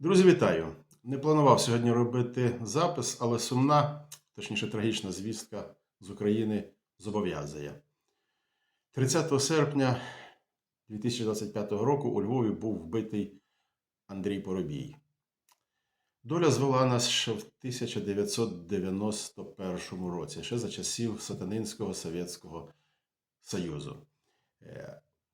Друзі, вітаю! Не планував сьогодні робити запис, але сумна, точніше трагічна звістка з України зобов'язує. 30 серпня 2025 року у Львові був вбитий Андрій Поробій. Доля звела нас ще в 1991 році, ще за часів Сатанинського Совєтського Союзу.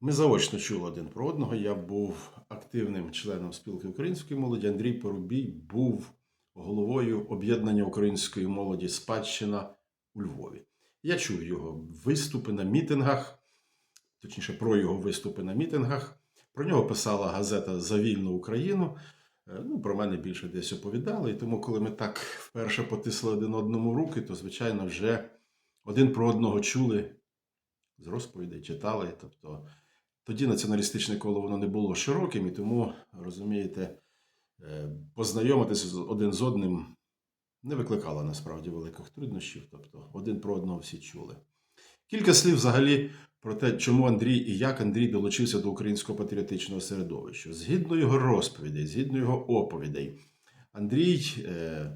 Ми заочно чули один про одного. Я був активним членом спілки української молоді. Андрій Порубій був головою об'єднання української молоді Спадщина у Львові. Я чув його виступи на мітингах, точніше, про його виступи на мітингах. Про нього писала газета За вільну Україну. Е, Ну, про мене більше десь оповідали. І тому, коли ми так вперше потисли один одному руки, то, звичайно, вже один про одного чули з розповідей, читали. Тобто тоді націоналістичне коло воно не було широким, і тому, розумієте, е, познайомитися один з одним не викликало насправді великих труднощів. Тобто один про одного всі чули. Кілька слів взагалі про те, чому Андрій і як Андрій долучився до українського патріотичного середовища. Згідно його розповідей, згідно його оповідей, Андрій е,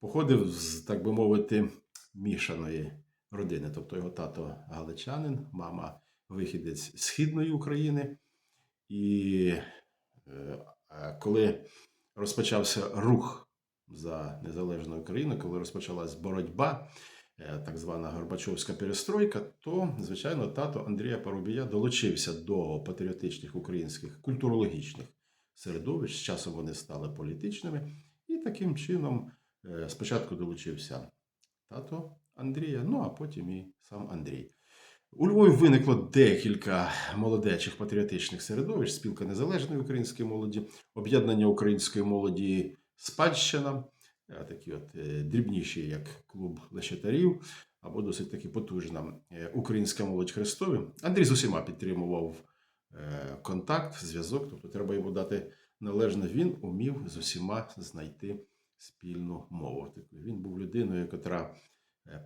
походив з, так би мовити, мішаної родини. Тобто його тато галичанин, мама вихідець східної України. І е, коли розпочався рух за незалежну Україну, коли розпочалась боротьба, е, так звана Горбачовська перестройка, то, звичайно, тато Андрія Парубія долучився до патріотичних українських культурологічних середовищ. З часом вони стали політичними. І таким чином е, спочатку долучився тато Андрія, ну а потім і сам Андрій. У Львові виникло декілька молодечих патріотичних середовищ: спілка незалежної української молоді, об'єднання української молоді Спадщина, такі от е, дрібніші, як клуб лещатарів, або досить таки потужна е, українська молодь Христові. Андрій з усіма підтримував е, контакт, зв'язок, тобто треба йому дати належне. Він умів з усіма знайти спільну мову. Тобто Він був людиною, яка,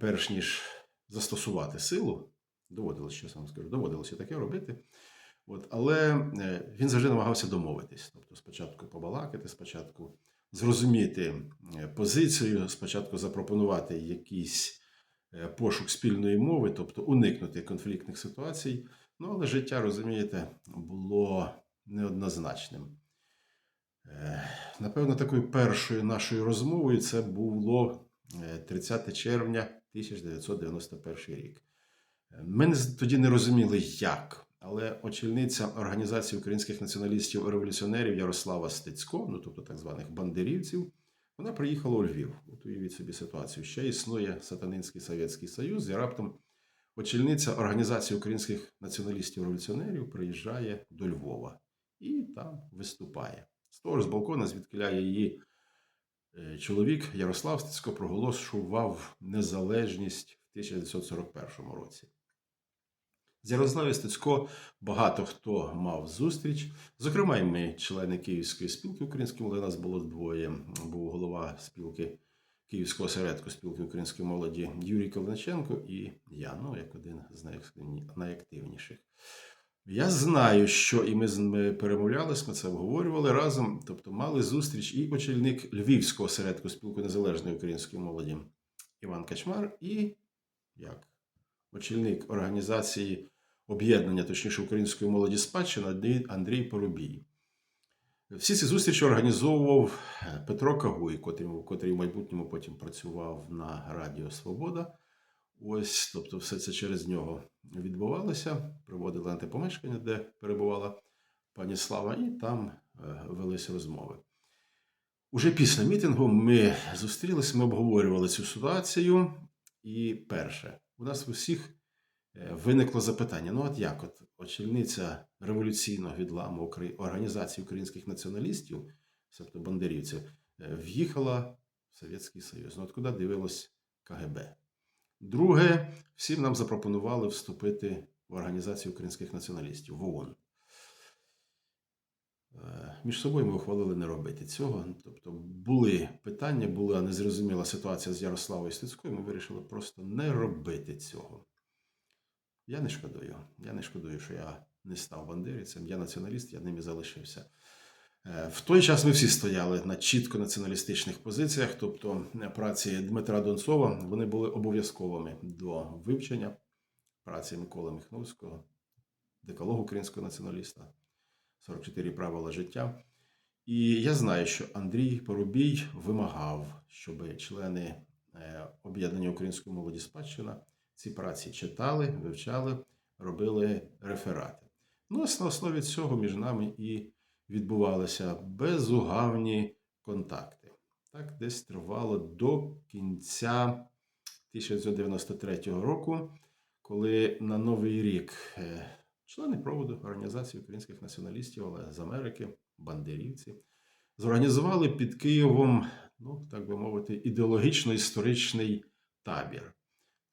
перш ніж застосувати силу, доводилось, чесно вам скажу, доводилося таке робити. От, але е, він завжди намагався домовитись. Тобто, спочатку побалакати, спочатку зрозуміти е, позицію, спочатку запропонувати якийсь е, пошук спільної мови, тобто уникнути конфліктних ситуацій. Ну, але життя, розумієте, було неоднозначним. Напевно, такою першою нашою розмовою це було е, 30 червня 1991 рік. Ми тоді не розуміли, як, але очільниця Організації українських націоналістів і революціонерів Ярослава Стецько, ну тобто так званих бандерівців, вона приїхала у Львів. От уявіть собі ситуацію. Ще існує Сатанинський Совєтський Союз, і раптом очільниця Організації українських націоналістів-революціонерів приїжджає до Львова і там виступає. З того ж з балкона, звідкиля її е, чоловік Ярослав Стецько проголошував незалежність в 1941 році. З Ярославом Стецько багато хто мав зустріч. Зокрема, і ми, члени Київської спілки української молоді, нас було двоє. Був голова спілки Київського осередку спілки української молоді Юрій Ковначенко і я, ну, як один з найактивні- найактивніших. Я знаю, що і ми з ними перемовлялись, ми це обговорювали разом. Тобто мали зустріч і очільник Львівського осередку спілки незалежної української молоді Іван Качмар, і як очільник організації об'єднання, точніше української молоді спадщина Андрій- Поробій. Всі ці зустрічі організовував Петро Кагуй, котрий, в майбутньому потім працював на Радіо Свобода. Ось, тобто, все це через нього відбувалося. Проводили антипомешкання, де перебувала пані Слава, і там е, велися розмови. Уже після мітингу ми зустрілися, ми обговорювали цю ситуацію. І перше, у нас в усіх е, виникло запитання: ну, от як, от очільниця революційного відламу організації українських націоналістів, тобто бандерівців, е, в'їхала в Совєтський Союз. Ну, от куди дивилось КГБ? Друге, всім нам запропонували вступити в Організацію українських націоналістів в ООН. Е, Між собою ми ухвалили не робити цього. Тобто були питання, була незрозуміла ситуація з Ярославою Стецькою. Ми вирішили просто не робити цього. Я не шкодую. Я не шкодую, що я не став бандерівцем. Я націоналіст, я ним і залишився. Е, В той час ми всі стояли на чітко націоналістичних позиціях, тобто е, праці Дмитра Донцова вони були обов'язковими до вивчення праці Миколи Михновського, декалогу українського націоналіста, 44 правила життя. І я знаю, що Андрій Поробій вимагав, щоб члени е, об'єднання української молоді спадщина ці праці читали, вивчали, робили реферати. Ну, на основі цього між нами і відбувалися безугавні контакти. Так, десь тривало до кінця 1993 року, коли на Новий рік е, члени проводу Організації українських націоналістів, але з Америки, бандерівці, зорганізували під Києвом, ну так би мовити, ідеологічно-історичний табір.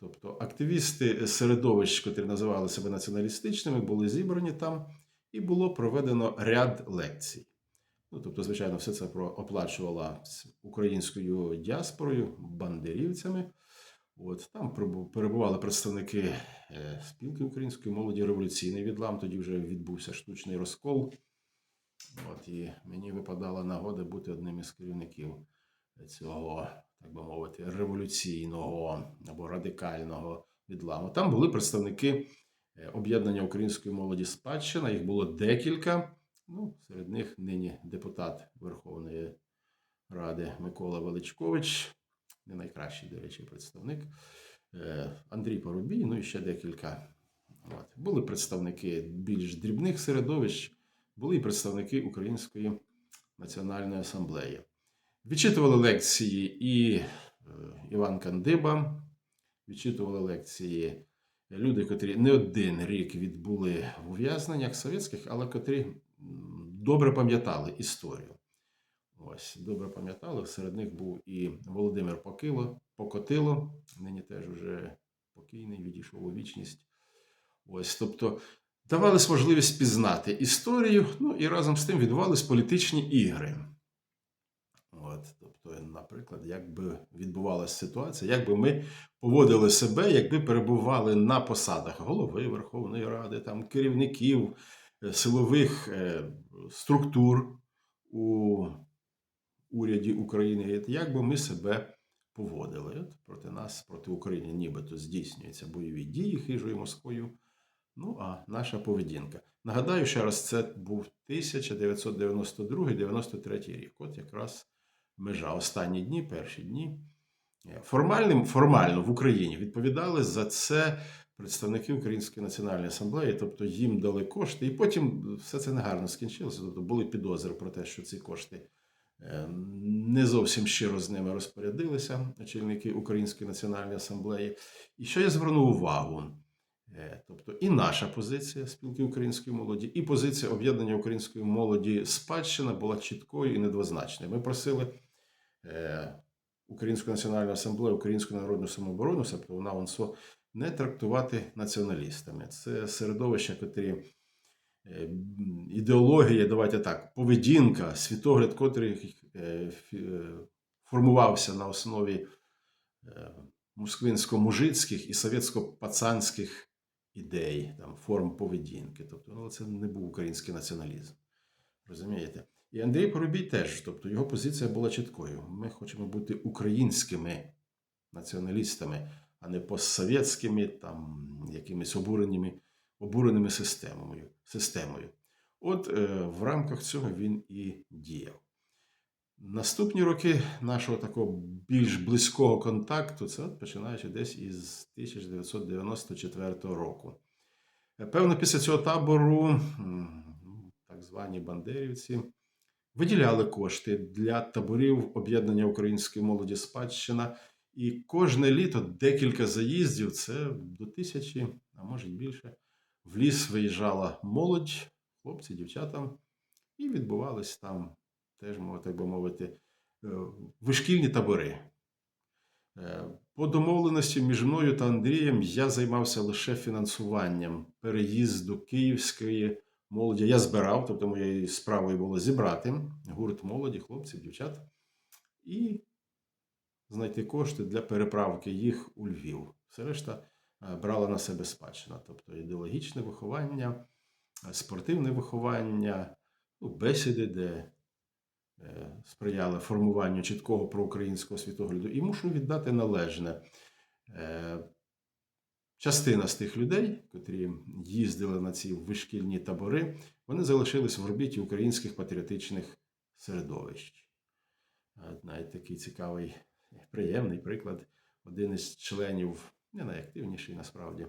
Тобто активісти середовищ, котрі називали себе націоналістичними, були зібрані там, і було проведено ряд лекцій. Ну, тобто, звичайно, все це оплачувала українською діаспорою, бандерівцями. От там перебували представники е, спілки української молоді революційний відлам. Тоді вже відбувся штучний розкол. От, і мені випадала нагода бути одним із керівників цього, так би мовити, революційного або радикального відламу. Там були представники е, об'єднання української молоді спадщина. Їх було декілька. Ну, серед них нині депутат Верховної Ради Микола Величкович, не найкращий, до речі, представник. Е, Андрій Поробій, ну і ще декілька. От. Були представники більш дрібних середовищ, були і представники Української національної асамблеї. Відчитували лекції і е, Іван Кандиба, відчитували лекції люди, котрі не один рік відбули в ув'язненнях совєтських, але котрі добре пам'ятали історію. Ось, добре пам'ятали. Серед них був і Володимир Покило, Покотило, нині теж уже покійний, відійшов у вічність. Ось, тобто давались можливість пізнати історію, ну і разом з тим відбувались політичні ігри. От, тобто, наприклад, як би відбувалася ситуація, як би ми поводили себе, якби перебували на посадах голови Верховної Ради, там, керівників е, силових е, структур у уряді України, як би ми себе поводили. От проти нас, проти України, нібито здійснюються бойові дії хижою Москвою. Ну, а наша поведінка. Нагадаю, ще раз, це був 1992-93 рік. От якраз межа останні дні, перші дні. Е, Формальним, формально в Україні відповідали за це представники Української національної асамблеї, тобто їм дали кошти, і потім все це негарно скінчилося. Тобто були підозри про те, що ці кошти е, не зовсім щиро з ними розпорядилися очільники Української національної асамблеї. І що я звернув увагу? Е, Тобто і наша позиція спілки української молоді, і позиція об'єднання української молоді спадщина була чіткою і недвозначною. Ми просили Українську національну асамблею, Українську народну самооборону, тобто вона УНСО, не трактувати націоналістами. Це середовища, котрі е, ідеологія, давайте так, поведінка, світогляд, котрий е, е, формувався на основі е, москвинсько-мужицьких і совєтсько-пацанських ідей, там, форм поведінки. Тобто, ну, це не був український націоналізм. Розумієте? І Андрій Поробій теж, тобто його позиція була чіткою. Ми хочемо бути українськими націоналістами, а не постсовєтськими, там, якимись обуреними, обуреними системою. системою. От е, в рамках цього він і діяв. Наступні роки нашого такого більш близького контакту, це от починаючи десь із 1994 року. Е, Певно, після цього табору так звані бандерівці виділяли кошти для таборів об'єднання української молоді спадщина. І кожне літо декілька заїздів, це до тисячі, а може й більше, в ліс виїжджала молодь, хлопці, дівчата, і відбувались там теж, так би мовити, е, вишкільні табори. Е, По домовленості між мною та Андрієм я займався лише фінансуванням переїзду київської молоді. Я збирав, тобто моєю справою було зібрати гурт молоді, хлопців, дівчат і знайти кошти для переправки їх у Львів. Все решта е, брала на себе спадщина, тобто ідеологічне виховання, е, спортивне виховання, ну, бесіди, де е, сприяли формуванню чіткого проукраїнського світогляду. І мушу віддати належне. Е, Частина з тих людей, котрі їздили на ці вишкільні табори, вони залишились в орбіті українських патріотичних середовищ. Навіть такий цікавий, приємний приклад. Один із членів, не найактивніший насправді,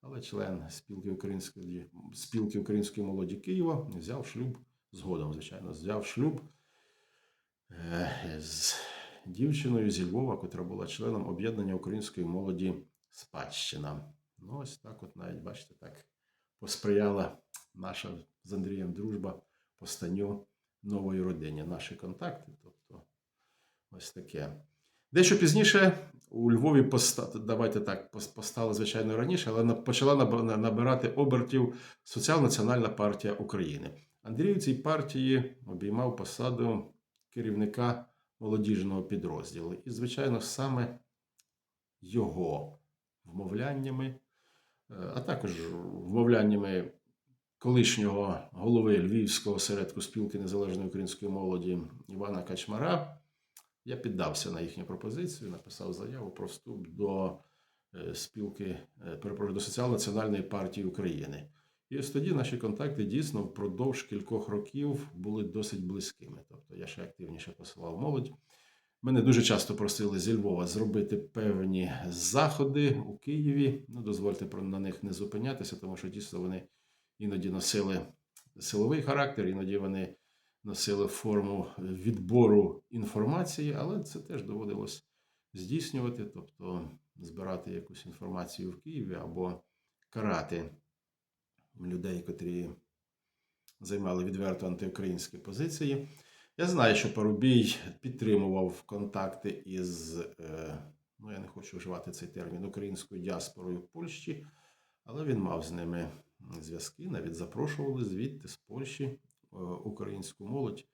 але член спілки української, спілки української молоді Києва взяв шлюб згодом, звичайно, взяв шлюб е, з дівчиною зі Львова, котра була членом об'єднання української молоді Спадщина. Ну, ось так, от навіть, бачите, так посприяла наша з Андрієм дружба постанню нової родині, наші контакти. Тобто, ось таке. Дещо пізніше у Львові поста... давайте так, пос- постала, звичайно, раніше, але почала набирати обертів Соціал-Національна партія України. Андрій у цій партії обіймав посаду керівника молодіжного підрозділу. І, звичайно, саме його вмовляннями, е, а також вмовляннями колишнього голови Львівського осередку спілки незалежної української молоді Івана Качмара, я піддався на їхню пропозицію, написав заяву про вступ до е, спілки е, перепрошую, до Соціал-Національної партії України. І ось тоді наші контакти дійсно впродовж кількох років були досить близькими. Тобто я ще активніше посилав молодь. Мене дуже часто просили зі Львова зробити певні заходи у Києві. Ну, дозвольте на них не зупинятися, тому що дійсно вони іноді носили силовий характер, іноді вони носили форму відбору інформації, але це теж доводилось здійснювати, тобто збирати якусь інформацію в Києві або карати людей, котрі займали відверто антиукраїнські позиції. Я знаю, що Парубій підтримував контакти із, е, ну я не хочу вживати цей термін, українською діаспорою в Польщі, але він мав з ними зв'язки, навіть запрошували звідти з Польщі е, українську молодь.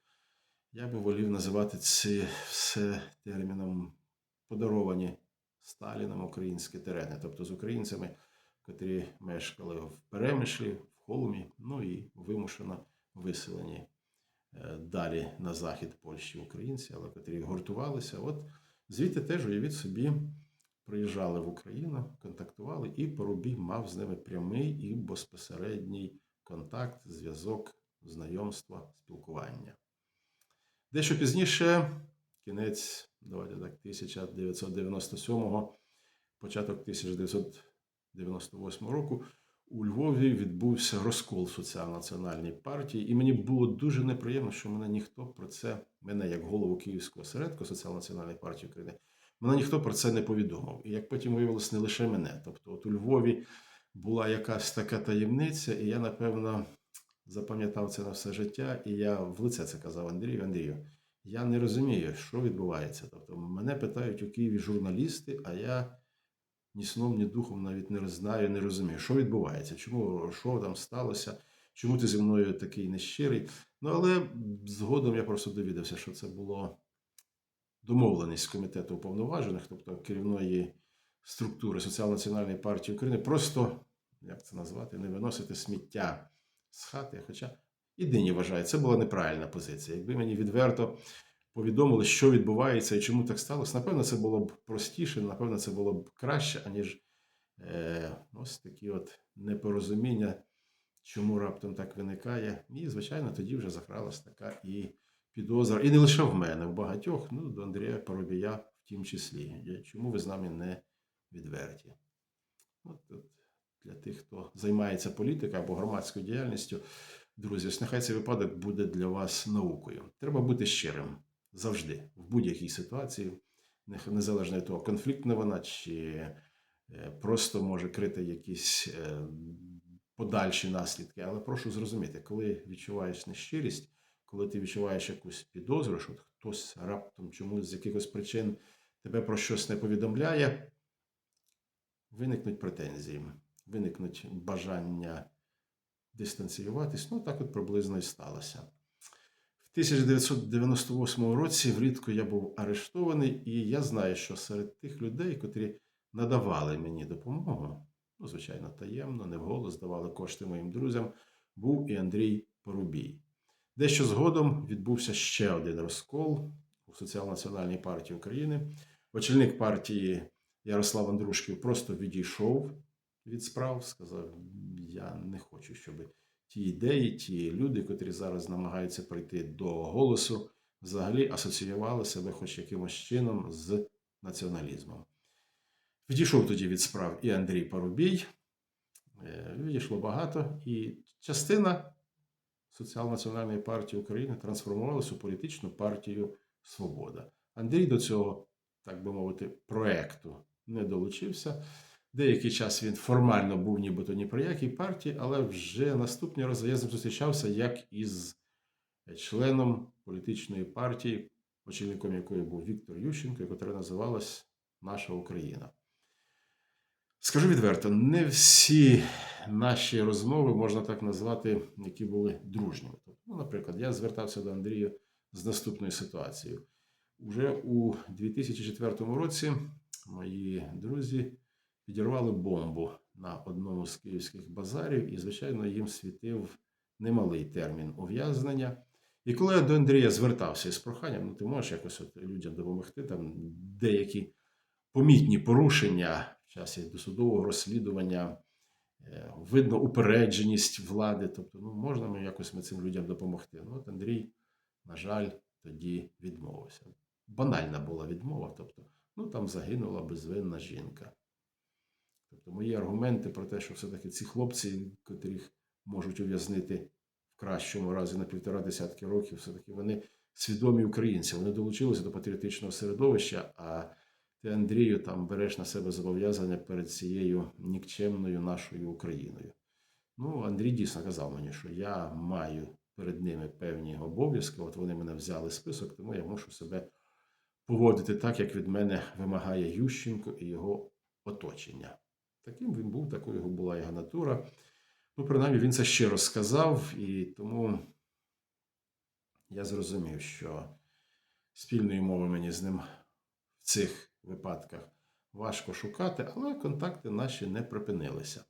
Я би волів називати це все терміном подаровані Сталіном українські терени, тобто з українцями, котрі мешкали в Перемишлі, в Холмі, ну і вимушено виселені далі на захід Польщі українці, але котрі гуртувалися. От звідти теж уявіть собі, приїжджали в Україну, контактували, і Порубій мав з ними прямий і безпосередній контакт, зв'язок, знайомства, спілкування. Дещо пізніше, кінець, давайте так, 1997-го, початок 1998 року, у Львові відбувся розкол соціал-національної партії, і мені було дуже неприємно, що мене ніхто про це, мене як голову Київського осередку Соціал-національної партії України, мене ніхто про це не повідомив. І як потім виявилось, не лише мене. Тобто, от у Львові була якась така таємниця, і я, напевно, запам'ятав це на все життя, і я в лице це казав Андрію. Андрію, я не розумію, що відбувається. Тобто, мене питають у Києві журналісти, а я ні сном, ні духом навіть не знаю, не розумію, що відбувається, чому що там сталося, чому ти зі мною такий нещирий. Ну але згодом я просто довідався, що це було домовленість комітету уповноважених, тобто керівної структури Соціал-національної партії України, просто як це назвати, не виносити сміття з хати. Хоча і нині вважаю, це була неправильна позиція. Якби мені відверто повідомили, що відбувається і чому так сталося, напевно, це було б простіше, напевно, це було б краще, аніж е, ось такі от непорозуміння, чому раптом так виникає. І, звичайно, тоді вже закралась така і підозра. І не лише в мене, в багатьох, ну, до Андрія Поробія в тім числі. Чому ви з нами не відверті? От, от для тих, хто займається політикою або громадською діяльністю, друзі, ось нехай цей випадок буде для вас наукою. Треба бути щирим завжди, в будь-якій ситуації, незалежно від того, конфліктна вона чи е, просто може крити якісь е, подальші наслідки. Але прошу зрозуміти, коли відчуваєш нещирість, коли ти відчуваєш якусь підозру, що хтось раптом чомусь з якихось причин тебе про щось не повідомляє, виникнуть претензії, виникнуть бажання дистанціюватись. Ну, так от приблизно і сталося. В 1998 році влітку я був арештований, і я знаю, що серед тих людей, котрі надавали мені допомогу, ну, звичайно, таємно, не вголос давали кошти моїм друзям, був і Андрій Порубій. Дещо згодом відбувся ще один розкол у Соціал-національній партії України. Очільник партії Ярослав Андрушків просто відійшов від справ, сказав: Я не хочу, щоб ті ідеї, ті люди, котрі зараз намагаються прийти до голосу, взагалі асоціювали себе хоч якимось чином з націоналізмом. Відійшов тоді від справ і Андрій Парубій. Е, Відійшло багато, і частина Соціал-національної партії України трансформувалася у політичну партію Свобода. Андрій до цього, так би мовити, проекту не долучився. Деякий час він формально був нібито ні при якій партії, але вже наступні рази я з ним зустрічався як із членом політичної партії, очільником якої був Віктор Ющенко, яка називалась Наша Україна. Скажу відверто, не всі наші розмови можна так назвати, які були дружніми. Тобто, ну, наприклад, я звертався до Андрія з наступною ситуацією. Уже у 2004 році мої друзі підірвали бомбу на одному з київських базарів, і, звичайно, їм світив немалий термін ув'язнення. І коли я до Андрія звертався із проханням, ну ти можеш якось от людям допомогти, там деякі помітні порушення в часі досудового розслідування, е, видно упередженість влади. Тобто, ну можна ми якось ми цим людям допомогти. Ну, от Андрій, на жаль, тоді відмовився. Банальна була відмова, тобто, ну там загинула безвинна жінка. Тобто, мої аргументи про те, що все-таки ці хлопці, котрих можуть ув'язнити в кращому разі на півтора десятки років, все-таки вони свідомі українці. Вони долучилися до патріотичного середовища, а ти, Андрію, там береш на себе зобов'язання перед цією нікчемною нашою Україною. Ну, Андрій дійсно казав мені, що я маю перед ними певні обов'язки. От вони мене взяли список, тому я мушу себе поводити так, як від мене вимагає Ющенко і його оточення. Таким він був, такою його була його натура. Ну, принаймні, він це щиро сказав, і тому я зрозумів, що спільної мови мені з ним в цих випадках важко шукати, але контакти наші не припинилися.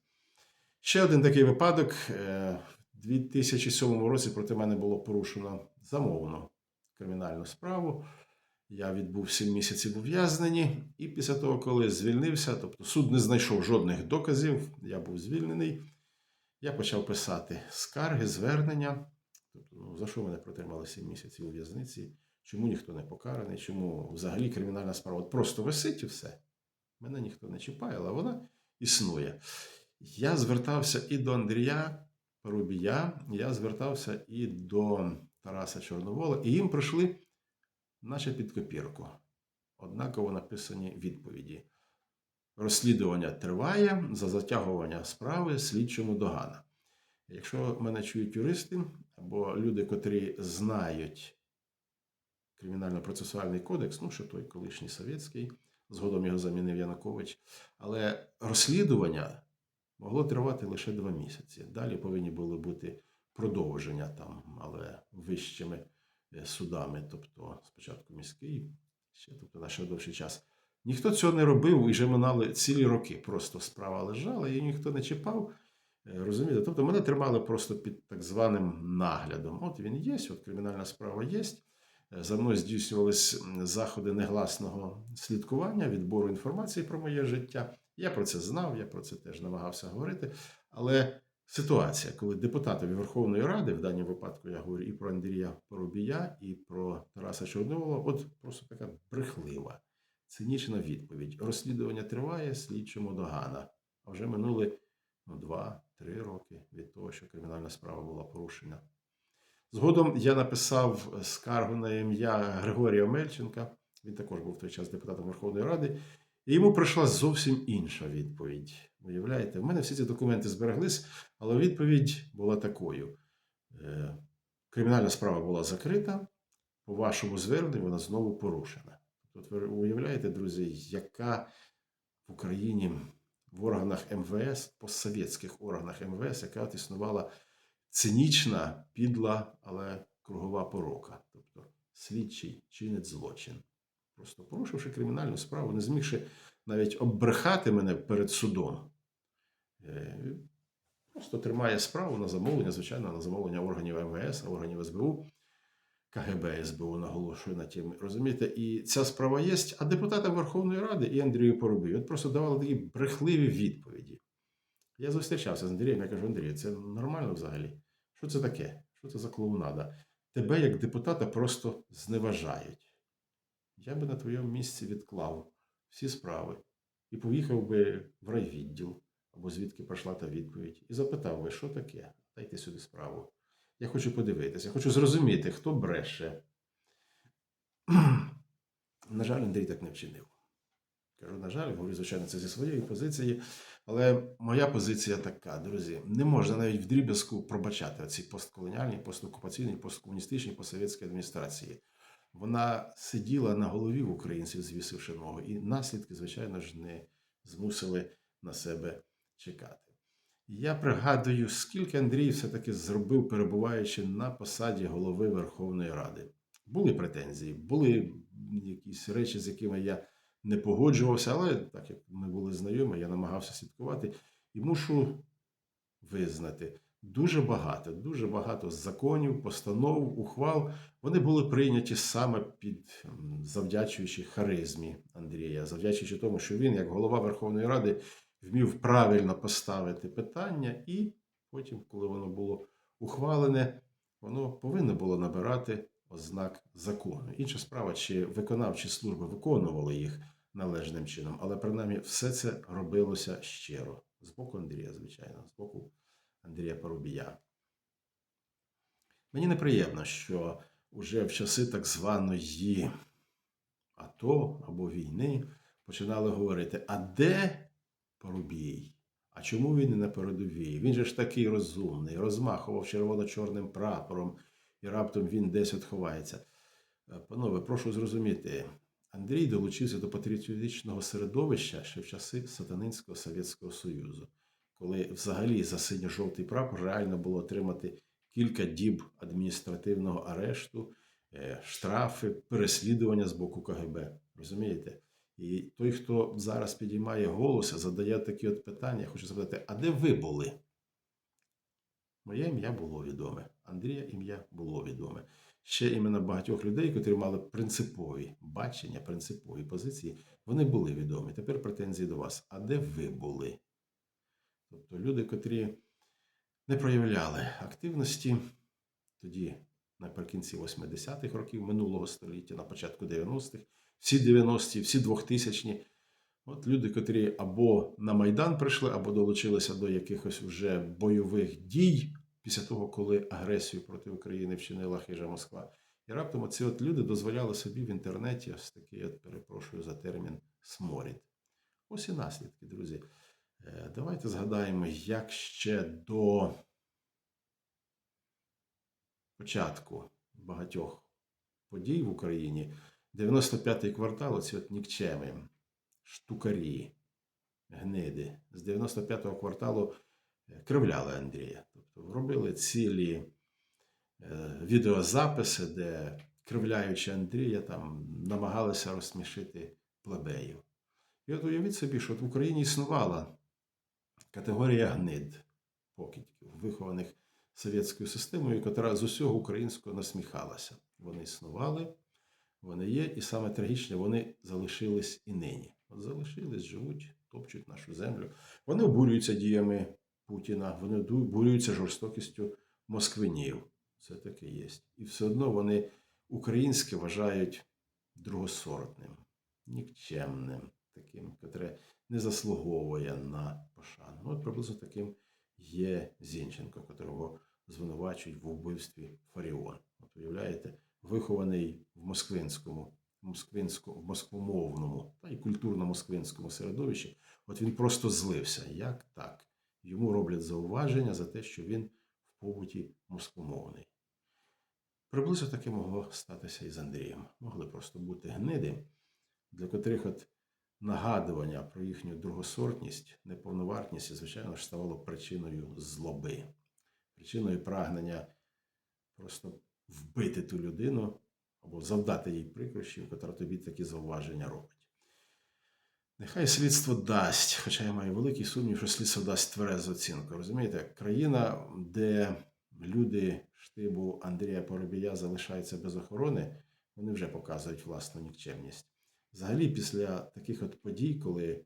Ще один такий випадок. Е, В 2007 році проти мене було порушено замовно кримінальну справу. Я відбув 7 місяців ув'язнені, і після того, коли звільнився, тобто суд не знайшов жодних доказів, я був звільнений. Я почав писати скарги, звернення. Тобто, ну, за що мене протримали 7 місяців у в'язниці? Чому ніхто не покараний? Чому взагалі кримінальна справа от просто висить і все? Мене ніхто не чіпає, але вона існує. Я звертався і до Андрія Парубія, я звертався і до Тараса Чорновола, і їм прийшли наче під копірку. Однаково написані відповіді. Розслідування триває за затягування справи слідчому догана. Якщо мене чують юристи або люди, котрі знають кримінально-процесуальний кодекс, ну що той колишній совєтський, згодом його замінив Янукович, але розслідування могло тривати лише два місяці. Далі повинні були бути продовження там, але вищими судами, тобто спочатку міський, ще тобто на ще довший час. Ніхто цього не робив і вже минали цілі роки. Просто справа лежала, її ніхто не чіпав. Е, Розумієте? Тобто мене тримали просто під так званим наглядом. От він є, от кримінальна справа є. Е, За мною здійснювались заходи негласного слідкування, відбору інформації про моє життя. Я про це знав, я про це теж намагався говорити. Але ситуація, коли депутатові Верховної Ради, в даному випадку я говорю і про Андрія Поробія, і про Тараса Чорновола, от просто така брехлива, цинічна відповідь. Розслідування триває, слідчому догана. А вже минули ну, 2-3 роки від того, що кримінальна справа була порушена. Згодом я написав скаргу на ім'я Григорія Мельченка. Він також був в той час депутатом Верховної Ради. І йому прийшла зовсім інша відповідь. Уявляєте, в мене всі ці документи збереглись, але відповідь була такою: Е, кримінальна справа була закрита, по вашому зверненню вона знову порушена. Тобто, ви уявляєте, друзі, яка в Україні в органах МВС, постсовєтських органах МВС, яка от існувала цинічна, підла, але кругова порока. Тобто слідчий чинить злочин. Просто порушивши кримінальну справу, не змігши навіть оббрехати мене перед судом, Просто тримає справу на замовлення, звичайно, на замовлення органів МВС, органів СБУ. КГБ СБУ наголошує на тім, розумієте, і ця справа є, а депутатам Верховної Ради і Андрію Поробію от просто давали такі брехливі відповіді. Я зустрічався з Андрієм, я кажу, Андрій, це нормально взагалі? Що це таке? Що це за клоунада? Тебе, як депутата, просто зневажають. Я би на твоєму місці відклав всі справи і поїхав би в райвідділ, або звідки прийшла та відповідь, і запитав би, що таке? Дайте сюди справу. Я хочу подивитися, я хочу зрозуміти, хто бреше. На жаль, Андрій так не вчинив. Кажу, на жаль, говорю, звичайно, це зі своєї позиції. Але моя позиція така, друзі, не можна навіть в дріб'язку пробачати ці постколоніальні, постокупаційні, посткомуністичні, постсовєтські адміністрації. Вона сиділа на голові в українців, звісивши ногу, і наслідки, звичайно ж, не змусили на себе чекати. Я пригадую, скільки Андрій все-таки зробив, перебуваючи на посаді голови Верховної Ради. Були претензії, були якісь речі, з якими я не погоджувався, але так як ми були знайомі, я намагався слідкувати і мушу визнати. Дуже багато, дуже багато законів, постанов, ухвал. Вони були прийняті саме під завдячуючи харизмі Андрія, завдячуючи тому, що він, як голова Верховної Ради, вмів правильно поставити питання, і потім, коли воно було ухвалене, воно повинно було набирати ознак закону. Інша справа, чи виконавчі служби виконували їх належним чином, але принаймні все це робилося щиро. З боку Андрія, звичайно, з боку Андрія Парубія. Мені неприємно, що уже в часи так званої АТО або війни починали говорити: а де Парубій? А чому він не на передовій? Він же ж такий розумний, розмахував червоно-чорним прапором, і раптом він десь от. Е, Панове, прошу зрозуміти, Андрій долучився до патріотичного середовища ще в часи Сатанинського Совєтського Союзу, коли взагалі за синьо-жовтий прапор реально було отримати кілька діб адміністративного арешту, е, штрафи, переслідування з боку КГБ. Розумієте? І той, хто зараз підіймає голос, задає такі от питання, я хочу запитати, а де ви були? Моє ім'я було відоме, Андрія ім'я було відоме. Ще імена багатьох людей, котрі мали принципові бачення, принципові позиції, вони були відомі. Тепер претензії до вас. А де ви були? Тобто люди, котрі не проявляли активності тоді, наприкінці 80-х років минулого століття, на початку 90-х, всі 90-ті, всі 2000-ні. От люди, котрі або на Майдан прийшли, або долучилися до якихось вже бойових дій після того, коли агресію проти України вчинила хижа Москва. І раптом оці от люди дозволяли собі в інтернеті ось такий, от, перепрошую за термін, сморід. Ось і наслідки, друзі. Е, Давайте згадаємо, як ще до початку багатьох подій в Україні 95-й квартал, оці от нікчеми, штукарі, гниди з 95-го кварталу е, кривляли Андрія. Тобто робили цілі е, відеозаписи, де кривляючи Андрія, там намагалися розсмішити плебеїв. І от уявіть собі, що в Україні існувала категорія гнид, покидьків, вихованих совєтською системою, яка з усього українського насміхалася. Вони існували, вони є, і саме трагічне, вони залишились і нині. От залишились, живуть, топчуть нашу землю. Вони обурюються діями Путіна, вони обурюються жорстокістю москвинів. Це таке є. І все одно вони українське вважають другосортним, нікчемним, таким, котре не заслуговує на пошану. Ну, от приблизно таким є Зінченко, котрого звинувачують в вбивстві Фаріон. От уявляєте, вихований в москвинському, москвинському, москвомовному та й культурно-москвинському середовищі, от він просто злився. Як так? Йому роблять зауваження за те, що він в побуті москвомовний. Приблизно таке могло статися і з Андрієм. Могли просто бути гниди, для котрих от нагадування про їхню другосортність, неповновартність, звичайно ж, ставало причиною злоби, причиною прагнення просто вбити ту людину або завдати їй прикрощів, котра тобі такі зауваження робить. Нехай слідство дасть, хоча я маю великий сумнів, що слідство дасть тверезу оцінку. Розумієте, країна, де люди штибу Андрія Поробія залишаються без охорони, вони вже показують власну нікчемність. Взагалі, після таких от подій, коли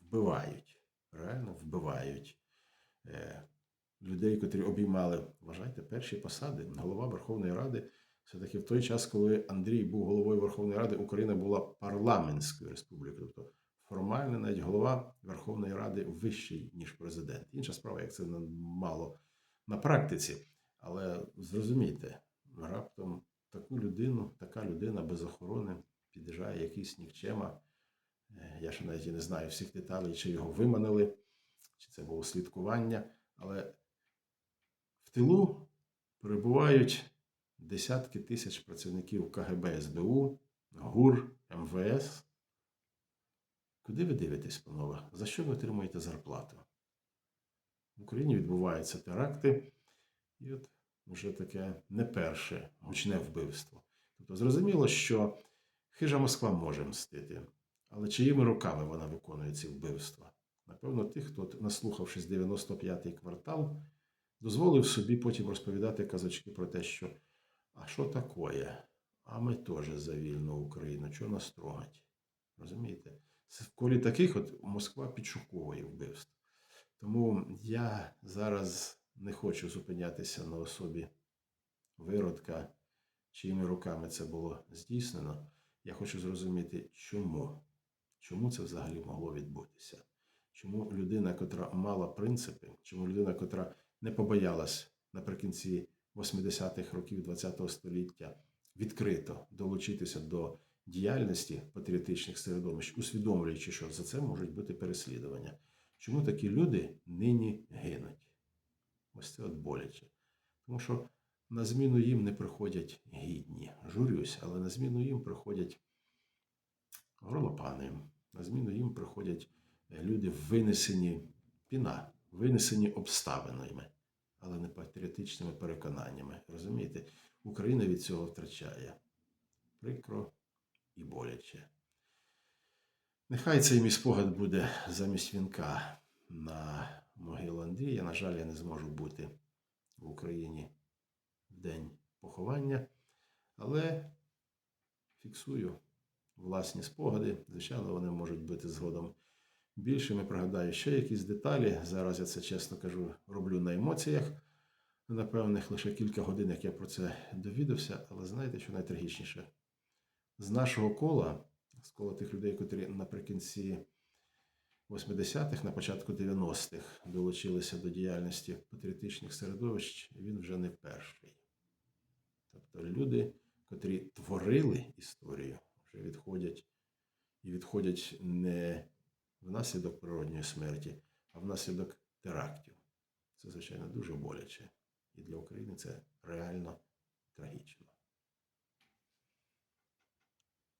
вбивають, реально вбивають е, людей, котрі обіймали, вважайте, перші посади, голова Верховної Ради. Все-таки в той час, коли Андрій був головою Верховної Ради, Україна була парламентською республікою. Тобто формально навіть голова Верховної Ради вищий, ніж президент. Інша справа, як це мало на практиці. Але зрозумійте, раптом таку людину, така людина без охорони під'їжджає якийсь нікчема. Е, Я ще навіть не знаю всіх деталей, чи його виманили, чи це було слідкування. Але тилу перебувають десятки тисяч працівників КГБ СБУ, ГУР, МВС. Куди ви дивитесь, панове? За що ви отримуєте зарплату? В Україні відбуваються теракти, і от вже таке не перше гучне вбивство. Тобто зрозуміло, що хижа Москва може мстити, але чиїми руками вона виконує ці вбивства? Напевно, тих, хто, наслухавшись 95-й квартал, дозволив собі потім розповідати казочки про те, що а що такое? А ми теж за вільну Україну, чого нас трогать? Розумієте? В колі таких от Москва підшуковує вбивств. Тому я зараз не хочу зупинятися на особі виродка, чиїми руками це було здійснено. Я хочу зрозуміти, чому. Чому це взагалі могло відбутися? Чому людина, котра мала принципи, чому людина, котра не побоялась наприкінці 80-х років ХХ століття відкрито долучитися до діяльності патріотичних середовищ, усвідомлюючи, що за це можуть бути переслідування. Чому такі люди нині гинуть? Ось це от боляче. Тому що на зміну їм не приходять гідні. Журюсь, але на зміну їм приходять горлопани, на зміну їм приходять е, люди винесені піна, винесені обставинами, але не патріотичними переконаннями. Розумієте, Україна від цього втрачає. Прикро і боляче. Нехай цей мій спогад буде замість вінка на могилу Андрія. На жаль, я не зможу бути в Україні в день поховання, але фіксую власні спогади. Звичайно, вони можуть бути згодом більшими. Пригадаю ще якісь деталі. Зараз я це чесно кажу, роблю на емоціях. Напевних лише кілька годин, як я про це довідався, але знаєте, що найтрагічніше? З нашого кола, з кола тих людей, котрі наприкінці 80-х, на початку 90-х долучилися до діяльності патріотичних середовищ, він вже не перший. Тобто люди, котрі творили історію, вже відходять і відходять не внаслідок природньої смерті, а внаслідок терактів. Це, звичайно, дуже боляче. І для України це реально трагічно.